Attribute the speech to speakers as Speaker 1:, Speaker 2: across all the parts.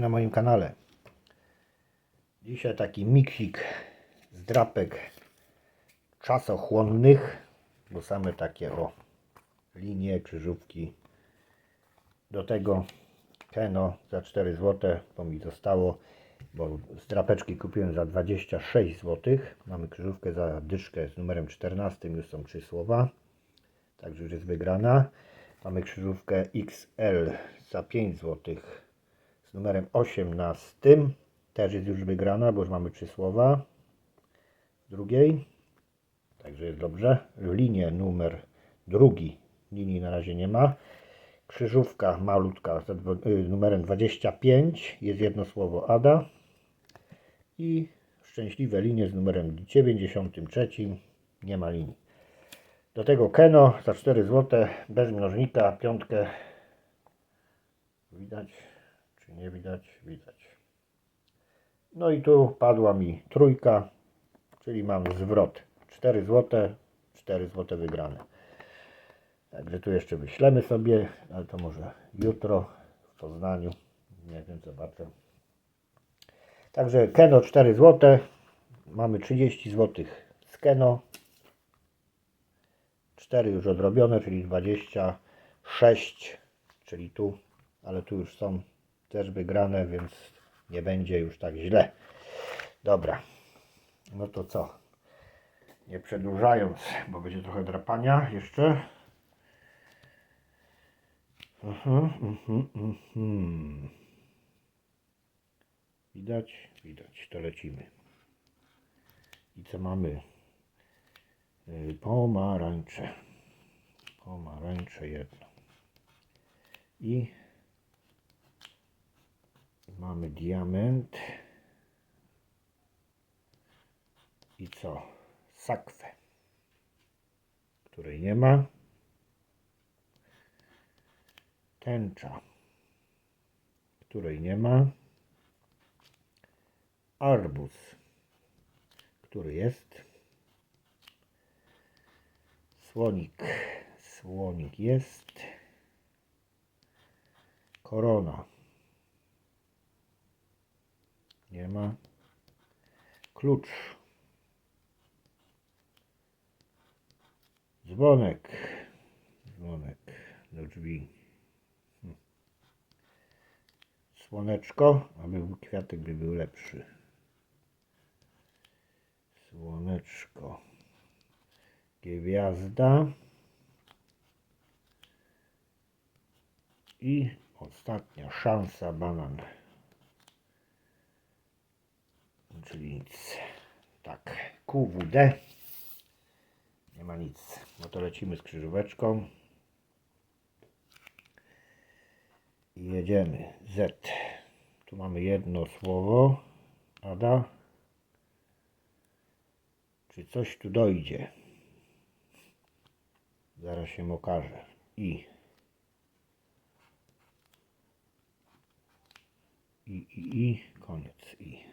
Speaker 1: Na moim kanale. Dzisiaj taki miksik z drapek czasochłonnych, bo same takie o linie, krzyżówki. Do tego Keno za 4 zł, bo mi zostało, bo z drapeczki kupiłem za 26 zł. Mamy krzyżówkę za dyszkę z numerem 14, już są trzy słowa, także już jest wygrana. Mamy krzyżówkę XL za 5 zł z numerem 18. Też jest już wygrana, bo już mamy trzy słowa. Drugiej. Także jest dobrze. Linię numer drugi. Linii na razie nie ma. Krzyżówka malutka z y, numerem 25. Jest jedno słowo Ada. I szczęśliwe linie z numerem 93. Nie ma linii. Do tego Keno za 4 zł bez mnożnika, piątkę. Widać nie widać? Widać. No i tu padła mi trójka, czyli mam zwrot 4 zł, 4 zł wygrane. Także tu jeszcze wyślemy sobie, ale to może jutro w Poznaniu. Nie wiem, zobaczę. Także Keno 4 zł. Mamy 30 zł z Keno. 4 już odrobione, czyli 26, czyli tu, ale tu już są też wygrane, więc nie będzie już tak źle. Dobra, no to co? Nie przedłużając, bo będzie trochę drapania jeszcze. Mhm, mhm, mhm. Widać? Widać, to lecimy. I co mamy? Y, Pomarańcze. Pomarańcze jedno. I mamy diament. I co? Sakwę. Której nie ma. Tęcza. Której nie ma. Arbuz. Który jest. Słonik. Słonik jest. Korona. Nie ma. Klucz. Dzwonek. Dzwonek do drzwi. Hm. Słoneczko, aby był kwiatek by był lepszy. Słoneczko. Gwiazda. I ostatnia szansa banan. Czyli nic. Tak, QWD. Nie ma nic. No to lecimy z krzyżóweczką. I jedziemy. Z. Tu mamy jedno słowo. Ada. Czy coś tu dojdzie? Zaraz się okaże. I. I, i, i. Koniec. I.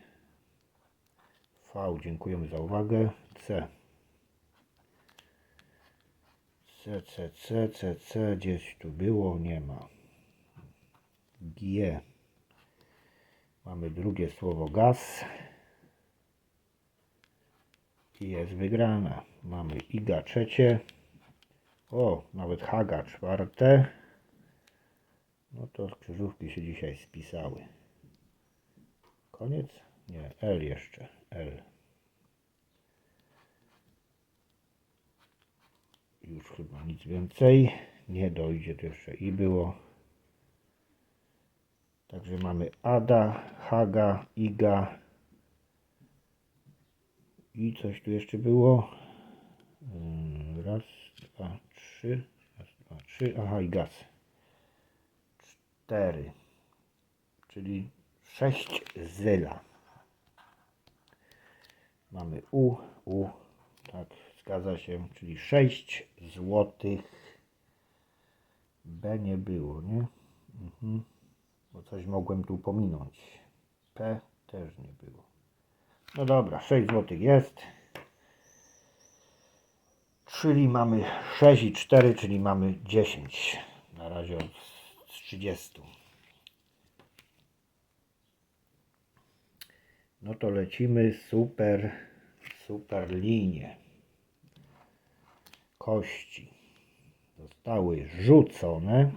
Speaker 1: Dziękujemy za uwagę. C. C, C, C, C, C. Gdzieś tu było? Nie ma. G. Mamy drugie słowo gaz. I jest wygrana. Mamy Iga trzecie. O, nawet Haga czwarte. No to krzyżówki się dzisiaj spisały. Koniec? Nie, L jeszcze. L. Już chyba nic więcej nie dojdzie. To jeszcze i było. Także mamy Ada, Haga, Iga. I coś tu jeszcze było. Ym, Raz, dwa, trzy. Raz, dwa, trzy. Aha, i gaz. Cztery. Czyli sześć zyla. Mamy U, U. Tak, zgadza się. Czyli 6 złotych. B nie było, nie? Mhm. Bo coś mogłem tu pominąć. P też nie było. No dobra, 6 zł jest. Czyli mamy 6 i 4, czyli mamy 10. Na razie od z 30. No to lecimy super, super linie. Kości zostały rzucone.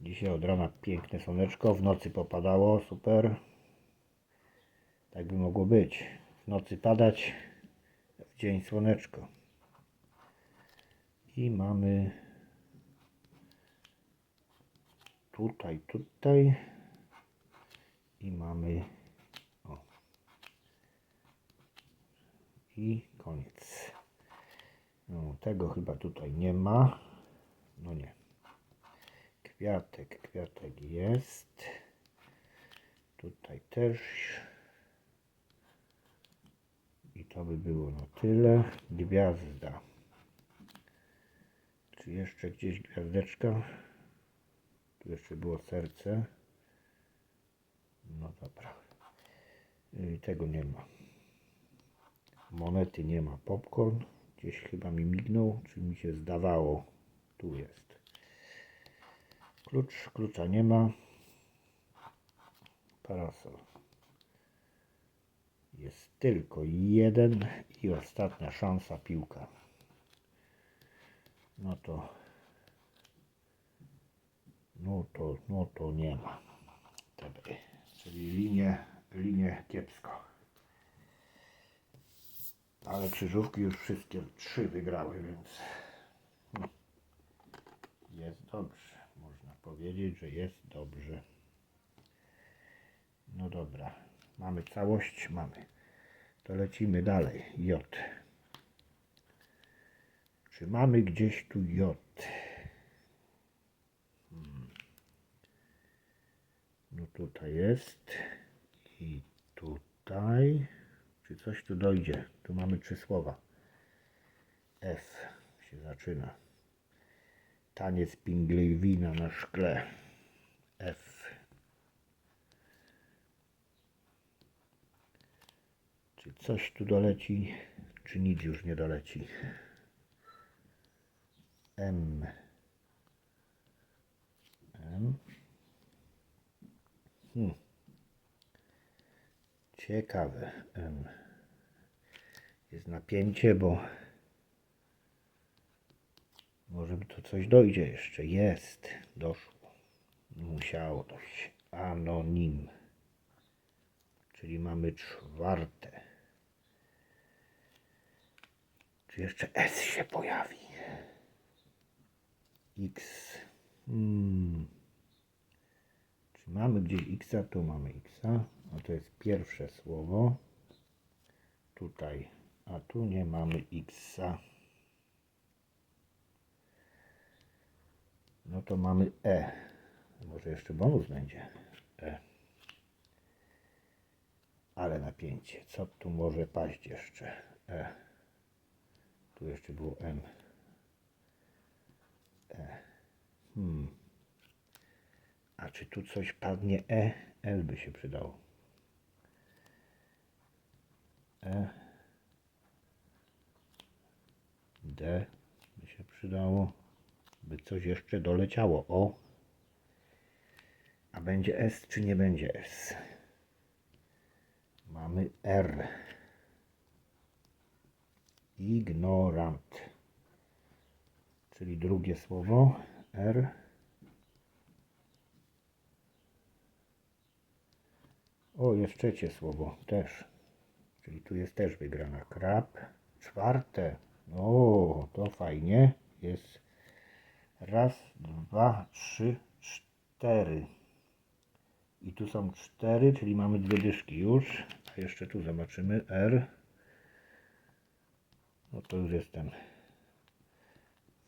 Speaker 1: Dzisiaj od rana piękne słoneczko, w nocy popadało, super. Tak by mogło być. W nocy padać, w dzień słoneczko. I mamy tutaj, tutaj i mamy i koniec. No, tego chyba tutaj nie ma. No nie. Kwiatek, kwiatek jest. Tutaj też. I to by było na tyle. Gwiazda. Czy jeszcze gdzieś gwiazdeczka? Tu jeszcze było serce. No dobra. I tego nie ma. Monety nie ma. Popcorn. Gdzieś chyba mi mignął, czy mi się zdawało. Tu jest. Klucz. Klucza nie ma. Parasol. Jest tylko jeden i ostatnia szansa piłka. No to no to, no to nie ma. Czyli linię, linię kiepsko. Ale krzyżówki już wszystkie trzy wygrały, więc jest dobrze. Można powiedzieć, że jest dobrze. No dobra. Mamy całość? Mamy. To lecimy dalej. J. Czy mamy gdzieś tu J? No tutaj jest i tutaj. Czy coś tu dojdzie? Tu mamy trzy słowa. F się zaczyna. Taniec pingwina na szkle. F. Czy coś tu doleci, czy nic już nie doleci? M. M. Hmm. Ciekawe. Em, Jest napięcie, bo może to coś dojdzie jeszcze. Jest. Doszło. Musiało dojść. Anonim. Czyli mamy czwarte. Czy jeszcze S się pojawi? X. Hmm. Czy mamy gdzieś X? Tu mamy X. A to jest pierwsze słowo. Tutaj. A tu nie mamy X. No to mamy E. Może jeszcze bonus będzie. E. Ale napięcie. Co tu może paść jeszcze? E. Tu jeszcze było M. E. Hmm. A czy tu coś padnie E? L by się przydało. E. D by się przydało. By coś jeszcze doleciało. O. A będzie S czy nie będzie S? Mamy R. Ignorant. Czyli drugie słowo. R. O, jest trzecie słowo też. Czyli tu jest też wygrana krab. Czwarte. O, to fajnie. Jest raz, dwa, trzy, cztery. I tu są cztery, czyli mamy dwie dyszki już. A jeszcze tu zobaczymy. R. No to już jestem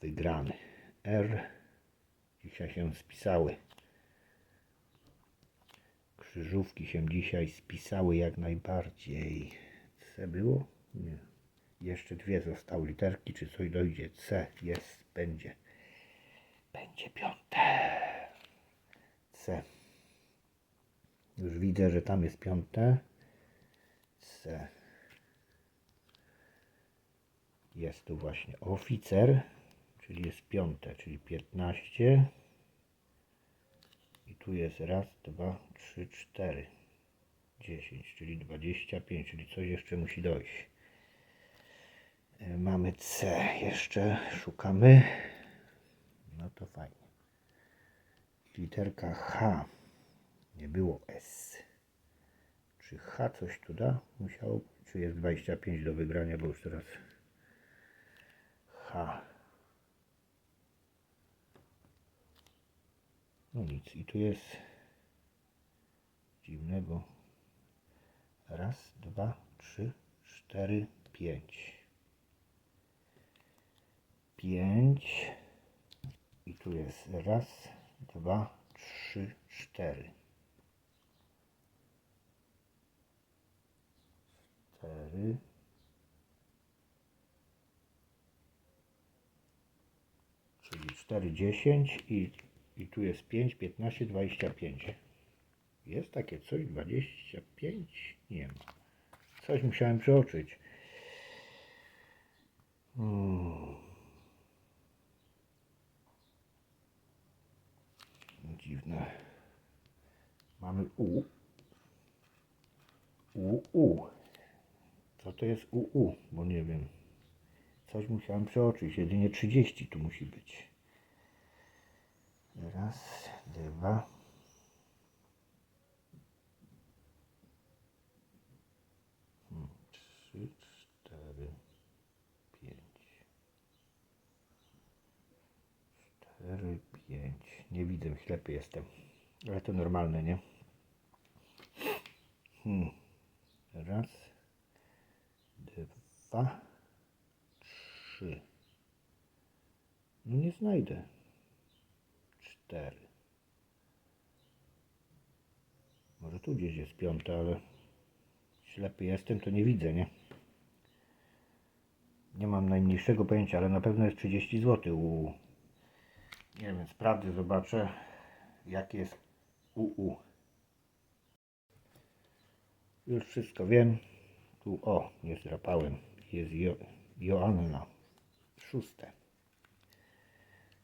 Speaker 1: wygrany. R. Dzisiaj się spisały. Krzyżówki się dzisiaj spisały jak najbardziej. C było? Nie. Jeszcze dwie zostały literki, czy coś dojdzie. C jest, będzie. Będzie piąte. C. Już widzę, że tam jest piąte. C. Jest tu właśnie oficer, czyli jest piąte, czyli 15. I tu jest raz, dwa, trzy, cztery. 10, czyli 25, czyli coś jeszcze musi dojść. E, Mamy C, jeszcze szukamy. No to fajnie. Literka H. Nie było S. Czy H coś tu da? Musiało. Czy jest 25 do wygrania, bo już teraz H. No nic. I tu jest dziwnego. Raz, dwa, trzy, cztery, pięć. Pięć. I tu jest raz, dwa, trzy, cztery. Cztery. Czyli 4, 10 i, i tu jest 5, 15, 25. Jest takie coś, 25? Nie ma. Coś musiałem przeoczyć. Hmm. Dziwne. Mamy U. U, U. Co to jest UU? Bo nie wiem. Coś musiałem przeoczyć. Jedynie 30 tu musi być. Raz, dwa. Hmm, Trzy, cztery, pięć. Cztery, pięć. Nie widzę, ślepy jestem. Ale to normalne, nie? Hmm. Raz, dwa, trzy. No nie znajdę. Cztery. Może tu gdzieś jest piąte, ale ślepy jestem, to nie widzę, nie? Nie mam najmniejszego pojęcia, ale na pewno jest 30 zł. U. Nie wiem, sprawdzę, zobaczę, jakie jest UU. Już wszystko wiem. Tu, o, nie zdrapałem. Jest jo, Joanna. Szóste.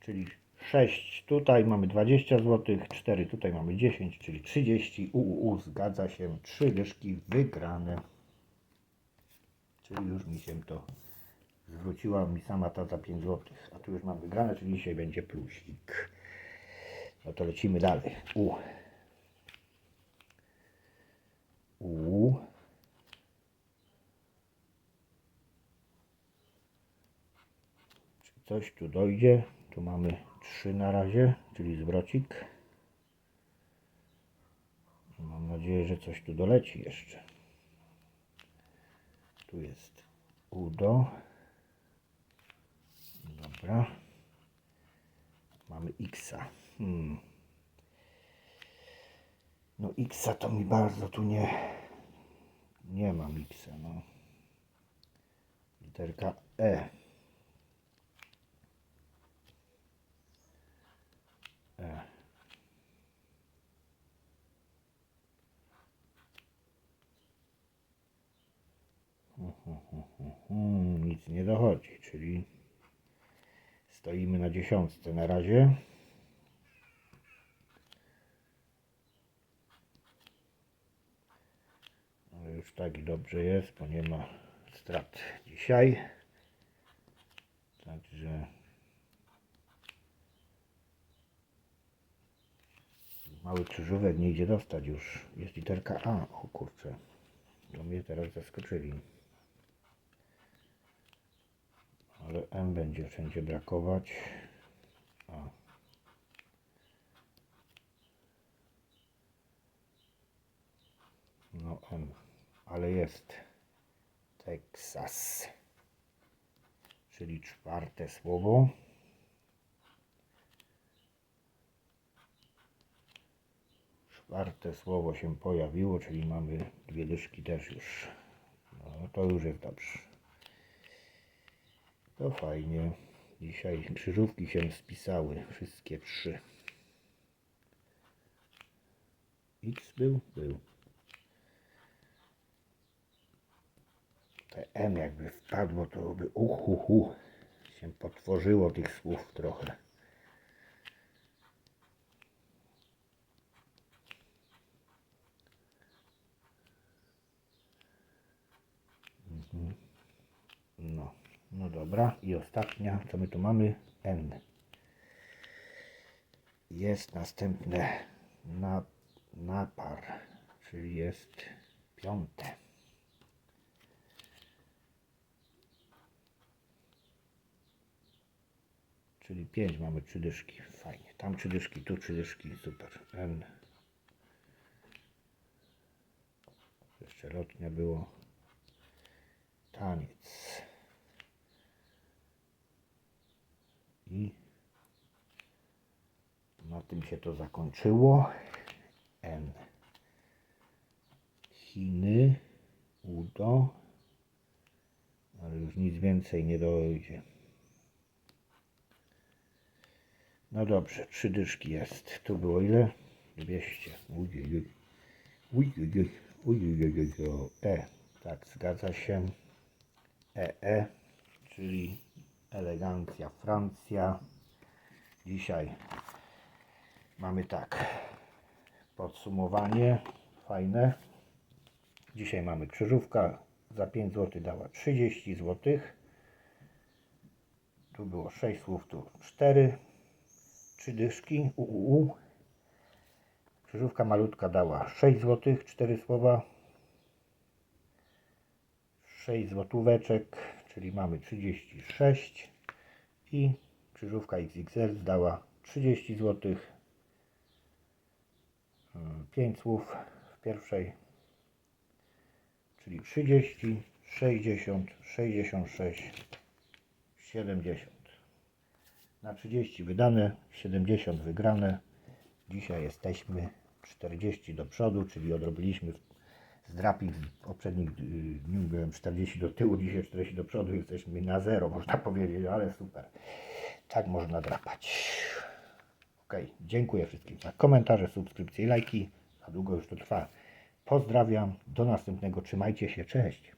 Speaker 1: Czyli 6 tutaj mamy 20 zł, 4 tutaj mamy 10, czyli 30. UUU zgadza się. 3 dyszki wygrane. Czyli już mi się to zwróciła mi sama ta za 5 zł. A tu już mam wygrane, czyli dzisiaj będzie plusik. No to lecimy dalej. U. U. Czy coś tu dojdzie? Tu mamy 3 na razie, czyli zwrocik. Mam nadzieję, że coś tu doleci jeszcze. Tu jest udo. Dobra. Mamy Xa. Hmm. No Xa to mi bardzo tu nie... Nie mam Xa, no. Literka E. E. Hmm, nic nie dochodzi, czyli stoimy na dziesiątce na razie. Ale już tak i dobrze jest, bo nie ma strat dzisiaj. Także mały krzyżówek nie idzie dostać już. Jest literka A. O kurczę. To mnie teraz zaskoczyli. Ale M będzie wszędzie brakować. A. No M, ale jest Teksas, czyli czwarte słowo. Czwarte słowo się pojawiło, czyli mamy dwie dyszki też już. No to już jest dobrze. To fajnie. Dzisiaj krzyżówki się spisały. Wszystkie trzy. X był? Był. Te M jakby wpadło, to by uhuhu się potworzyło tych słów trochę. Mhm. No. Dobra, i ostatnia, co my tu mamy? N. Jest następne na, napar, czyli jest piąte. Czyli 5 mamy trzy dyszki. Fajnie. Tam trzy dyszki, tu trzy dyszki. Super. N. Jeszcze lotnia było. Taniec. I na tym się to zakończyło. N. Chiny. Udo. Ale już nic więcej nie dojdzie. No dobrze, trzy dyszki jest. Tu było ile? 200. Ujujuj. Ujujuj. Ujujuj. E. Tak, zgadza się. EE, czyli elegancja Francja. Dzisiaj mamy tak. Podsumowanie fajne. Dzisiaj mamy krzyżówka za 5 zł dała 30 zł. Tu było 6 słów, tu 4. Trzy dyszki. UUU. Krzyżówka malutka dała 6 zł, 4 słowa. 6 złotóweczek, czyli mamy 36 i krzyżówka XXL zdała 30 zł. 5 słów w pierwszej, czyli 30, 60, 66, 70. Na 30 wydane, 70 wygrane. Dzisiaj jesteśmy 40 do przodu, czyli odrobiliśmy z draping w poprzednich y, dniu byłem 40 do tyłu, dzisiaj 40 do przodu. Jesteśmy na zero, można powiedzieć, ale super. Tak można drapać. Ok, dziękuję wszystkim za komentarze, subskrypcje i lajki. Za długo już to trwa. Pozdrawiam, do następnego, trzymajcie się, cześć.